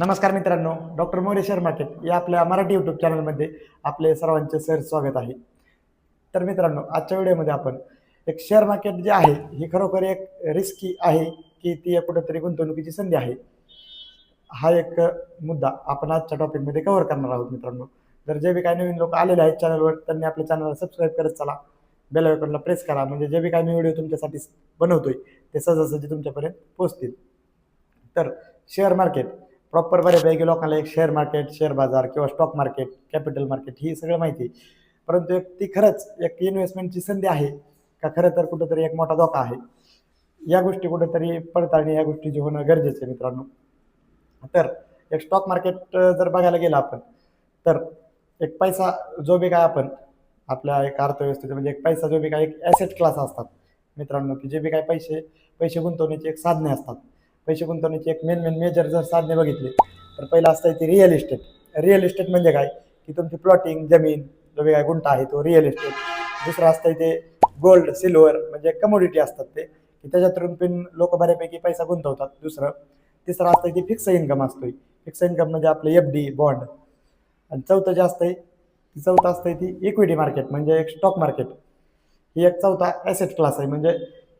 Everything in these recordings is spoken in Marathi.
नमस्कार मित्रांनो डॉक्टर मोरे शेअर मार्केट या आपल्या मराठी यूट्यूब चॅनलमध्ये आपले सर्वांचे सर स्वागत आहे. तर मित्रांनो आजच्या व्हिडिओमध्ये आपण एक शेअर मार्केट जे आहे ही खरोखर एक रिस्की आहे की ती एक कुठेतरी गुंतवणुकीची संधी आहे? हा एक मुद्दा आपण आजच्या टॉपिकमध्ये कव्हर करणार आहोत मित्रांनो. जर जे बी काही नवीन लोक आलेले आहेत चॅनलवर त्यांनी आपल्या चॅनलला सबस्क्राईब करत चला. बेल आयकॉनला प्रेस करा. म्हणजे जे बी काही मी व्हिडिओ तुमच्यासाठी बनवतोय ते सहजासहजी तुमच्यापर्यंत पोहोचतील. तर शेअर मार्केट प्रॉपर बऱ्यापैकी लोकांना एक शेअर मार्केट शेअर बाजार किंवा स्टॉक मार्केट कॅपिटल मार्केट ही सगळं माहिती आहे. परंतु एक ती खरंच एक इन्व्हेस्टमेंटची संधी आहे का खरं तर कुठंतरी एक मोठा धोका आहे. या गोष्टी कुठंतरी पडताळणी या गोष्टीची होणं गरजेचं आहे मित्रांनो. तर एक स्टॉक मार्केट जर बघायला गेलं आपण तर एक पैसा जो बी काय आपण आपल्या एक अर्थव्यवस्थेत म्हणजे एक पैसा जो बी काय एक ॲसेट क्लास असतात मित्रांनो की जे बी काय पैसे पैसे गुंतवण्याची एक साधने असतात. पैसे गुंतवण्याची एक मेन मेन मेजर जर साधने बघितली तर पहिलं असतं ते रिअल इस्टेट रिअल इस्टेट म्हणजे काय? की तुमची प्लॉटिंग जमीन जो वेगळा काय गुंठा आहे तो रिअल इस्टेट दुसरं असतं ते गोल्ड सिल्वर म्हणजे कमोडिटी असतात ते की त्याच्यातून पण लोक बऱ्यापैकी पैसा गुंतवतात. दुसरं तिसरं असतं ते फिक्स इन्कम असतो फिक्स इन्कम म्हणजे आपलं एफ डी बॉन्ड आणि चौथं जे आहे ती चौथं असतंय ती इक्विटी मार्केट म्हणजे एक स्टॉक मार्केट ही एक चौथा ॲसेट क्लास आहे. म्हणजे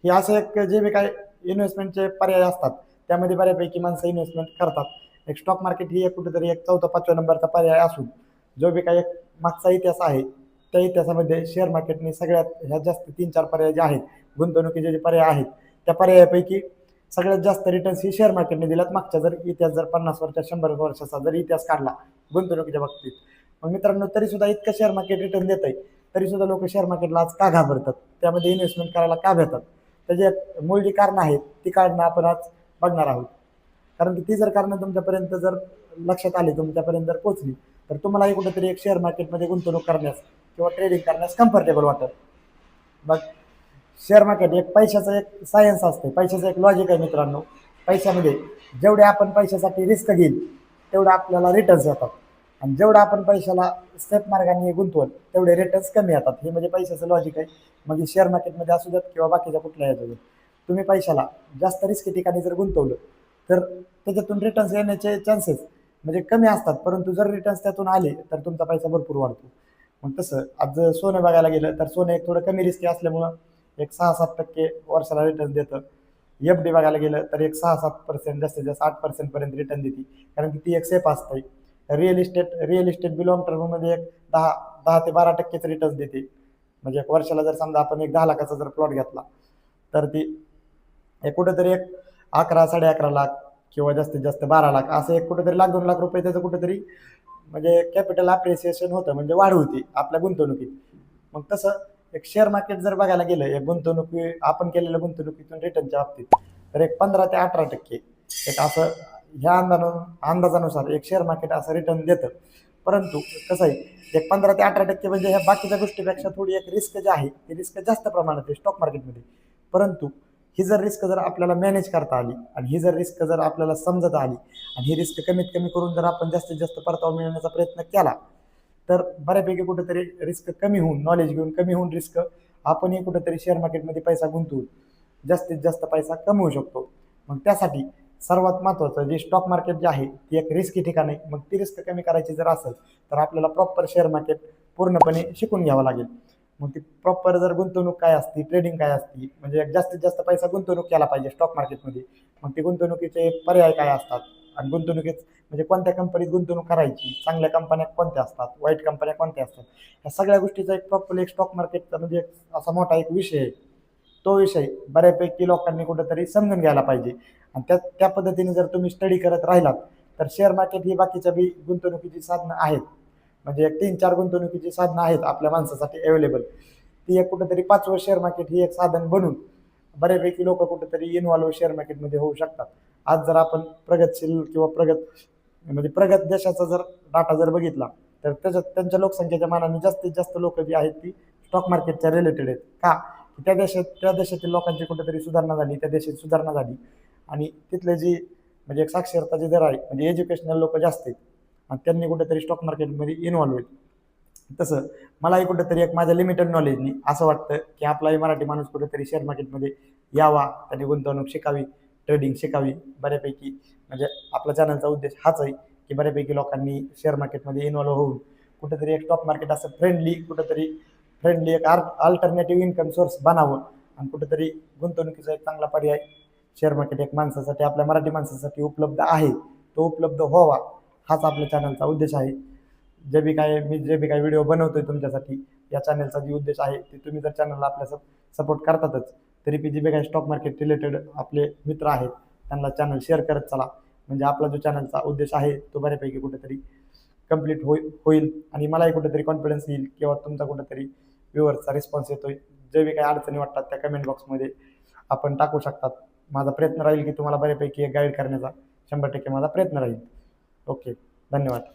ही असं एक जे बी काय इन्व्हेस्टमेंटचे पर्याय असतात त्यामध्ये बऱ्यापैकी माणसं इन्व्हेस्टमेंट करतात. एक स्टॉक मार्केट ही एक कुठेतरी एक चौथा पाचव्या नंबरचा पर्याय असून जो बी काही एक मागचा इतिहास आहे त्या इतिहासामध्ये शेअर मार्केटने सगळ्यात ह्या जास्त तीन चार पर्याय जे आहेत गुंतवणुकीचे जे पर्याय आहेत त्या पर्यायापैकी सगळ्यात जास्त रिटर्न्स ही शेअर मार्केटने दिल्यात. मागच्या जर इतिहास जर पन्नास वर्षा शंभर वर्षाचा जर इतिहास काढला गुंतवणुकीच्या बाबतीत. मग मित्रांनो तरी सुद्धा इतकं शेअर मार्केट रिटर्न देत आहे तरी सुद्धा लोक शेअर मार्केटला आज का घाबरतात? त्यामध्ये इन्व्हेस्टमेंट करायला का भेटतात त्याचे मूळ जी कारणं आहेत ती कारणं आपण आज बघणार आहोत. कारण की ती जर कारणं तुमच्यापर्यंत जर लक्षात आली तुमच्यापर्यंत जर पोहोचली तर तुम्हालाही कुठेतरी एक शेअर मार्केटमध्ये गुंतवणूक करण्यास किंवा ट्रेडिंग करण्यास कम्फर्टेबल वाटत मग शेअर मार्केट एक पैशाचं एक सायन्स असते. पैशाचं एक लॉजिक आहे मित्रांनो. पैशामध्ये जेवढे आपण पैशासाठी रिस्क घेईल तेवढं आपल्याला रिटर्न्स येतात. आणि जेवढं आपण पैशाला सेफ मार्गाने गुंतवल तेवढे रिटर्न्स कमी येतात. हे म्हणजे पैशाचं लॉजिक आहे. म्हणजे शेअर मार्केटमध्ये असू देत किंवा बाकीच्या कुठल्या याच्यात तुम्ही पैशाला जास्त रिस्की ठिकाणी जर गुंतवलं तर त्याच्यातून रिटर्न्स येण्याचे चान्सेस म्हणजे कमी असतात. परंतु जर रिटर्न्स त्यातून आले तर तुमचा पैसा भरपूर वाढतो. मग तसं आज जर सोनं बघायला गेलं तर सोनं एक थोडं कमी रिस्की असल्यामुळं एक सहा सात टक्के वर्षाला रिटर्न देतं. एफ डी बघायला गेलं तर एक सहा सात पर्सेंट जास्तीत जास्त आठ पर्सेंटपर्यंत रिटर्न देते. कारण की ती एक सेफ असते. रिअल इस्टेट रिअल इस्टेट बी टर्ममध्ये एक दहा दहा ते बारा टक्केच रिटर्न देते. म्हणजे एक वर्षाला जर समजा आपण एक दहा लाखाचा जर प्लॉट घेतला तर ती हे कुठेतरी एक अकरा साडे अकरा लाख किंवा जास्तीत जास्त बारा लाख असं एक कुठेतरी लाख दोन लाख रुपये त्याचं कुठेतरी म्हणजे कॅपिटल अप्रिसिएशन होतं म्हणजे वाढ होती आपल्या गुंतवणुकीत. मग तसं एक शेअर मार्केट जर बघायला गेलं एक गुंतवणुकी आपण केलेल्या गुंतवणुकीतून रिटर्नच्या बाबतीत तर एक पंधरा ते अठरा टक्के एक असं ह्या अंदानु अंदाजानुसार एक शेअर मार्केट असं रिटर्न देतं. परंतु कसं आहे एक पंधरा ते अठरा टक्के म्हणजे ह्या बाकीच्या गोष्टीपेक्षा थोडी एक रिस्क जी आहे ती रिस्क जास्त प्रमाणात आहे स्टॉक मार्केटमध्ये परंतु ही जर रिस्क जर आपल्याला मॅनेज करता आली आणि ही जर रिस्क जर आपल्याला समजत आली आणि ही रिस्क कमीत कमी करून जर आपण जास्तीत जास्त परतावा मिळवण्याचा प्रयत्न केला तर बऱ्यापैकी कुठेतरी रिस्क कमी होऊन नॉलेज घेऊन कमी होऊन रिस्क आपणही कुठेतरी शेअर मार्केटमध्ये पैसा गुंतवून जास्तीत जास्त पैसा कमवू शकतो. मग त्यासाठी सर्वात महत्त्वाचं जे स्टॉक मार्केट जे आहे ती एक रिस्की ठिकाण आहे. मग ती रिस्क कमी करायची जर असेल तर आपल्याला प्रॉपर शेअर मार्केट पूर्णपणे शिकून घ्यावं लागेल. मग ती प्रॉपर जर गुंतवणूक काय असती ट्रेडिंग काय असती म्हणजे जास्तीत जास्त पैसा गुंतवणूक केला पाहिजे स्टॉक मार्केटमध्ये मग ते गुंतवणुकीचे पर्याय काय असतात? आणि गुंतवणुकीत म्हणजे कोणत्या कंपनीत गुंतवणूक करायची? चांगल्या कंपन्या कोणत्या असतात? वाईट कंपन्या कोणत्या असतात? ह्या सगळ्या गोष्टीचा एक प्रॉपर एक स्टॉक मार्केटचा म्हणजे एक असा मोठा एक विषय आहे. तो विषय बऱ्यापैकी लोकांनी कुठंतरी समजून घ्यायला पाहिजे. आणि त्या त्या पद्धतीने जर तुम्ही स्टडी करत राहिलात तर शेअर मार्केट ही बाकीच्या बी गुंतवणुकीची साधनं आहेत. म्हणजे एक तीन चार गुंतवणुकीची साधनं आहेत आपल्या माणसासाठी अवेलेबल ती एक कुठंतरी पाचवं शेअर मार्केट ही एक साधन बनून बऱ्यापैकी लोक कुठेतरी इन्व्हॉल्व शेअर मार्केटमध्ये होऊ शकतात. आज जर आपण प्रगतशील किंवा प्रगत म्हणजे प्रगत देशाचा जर डाटा जर बघितला तर त्याच्यात त्यांच्या लोकसंख्येच्या मानाने जास्तीत जास्त लोक जी आहेत ती स्टॉक मार्केटच्या रिलेटेड आहेत. का? त्या देशात त्या देशातील लोकांची कुठेतरी सुधारणा झाली त्या देशात सुधारणा झाली. आणि तिथले जी म्हणजे एक साक्षरता जी दर आहे म्हणजे एज्युकेशनल लोक जास्त आहेत. आणि त्यांनी कुठेतरी स्टॉक मार्केटमध्ये इन्व्हॉल्व होईल. तसं मलाही कुठेतरी एक माझ्या लिमिटेड नॉलेजनी असं वाटतं की आपलाही मराठी माणूस कुठेतरी शेअर मार्केटमध्ये यावा त्याने गुंतवणूक शिकावी ट्रेडिंग शिकावी. बऱ्यापैकी म्हणजे आपला चॅनलचा उद्देश हाच आहे की बऱ्यापैकी लोकांनी शेअर मार्केटमध्ये इन्व्हॉल्व होऊन कुठेतरी एक स्टॉक मार्केट असं फ्रेंडली कुठेतरी फ्रेंडली एक आर अल्टरनेटिव्ह इन्कम सोर्स बनावं आणि कुठेतरी गुंतवणुकीचा एक चांगला पर्याय शेअर मार्केट एक माणसासाठी आपल्या मराठी माणसासाठी उपलब्ध आहे. तो उपलब्ध व्हावा. हाच आपल्या चॅनलचा उद्देश आहे. जे बी काय मी जे बी काय व्हिडिओ बनवतोय तुमच्यासाठी या चॅनलचा जे उद्देश आहे ते तुम्ही जर चॅनलला आपल्या सपोर्ट करतातच तरी बी जे बी काय स्टॉक मार्केट रिलेटेड आपले मित्र आहेत त्यांना चॅनल शेअर करत चला. म्हणजे आपला जो चॅनलचा उद्देश आहे तो बऱ्यापैकी कुठेतरी कंप्लीट होईल होईल आणि मलाही कुठेतरी कॉन्फिडन्स येईल किंवा तुमचा कुठेतरी व्ह्युअर्सचा रिस्पॉन्स येतोय. जे बी काही अडचणी वाटतात त्या कमेंट बॉक्समध्ये आपण टाकू शकतात. माझा प्रयत्न राहील की तुम्हाला बऱ्यापैकी गाईड करण्याचा. शंभर टक्के माझा प्रयत्न राहील. ओके धन्यवाद.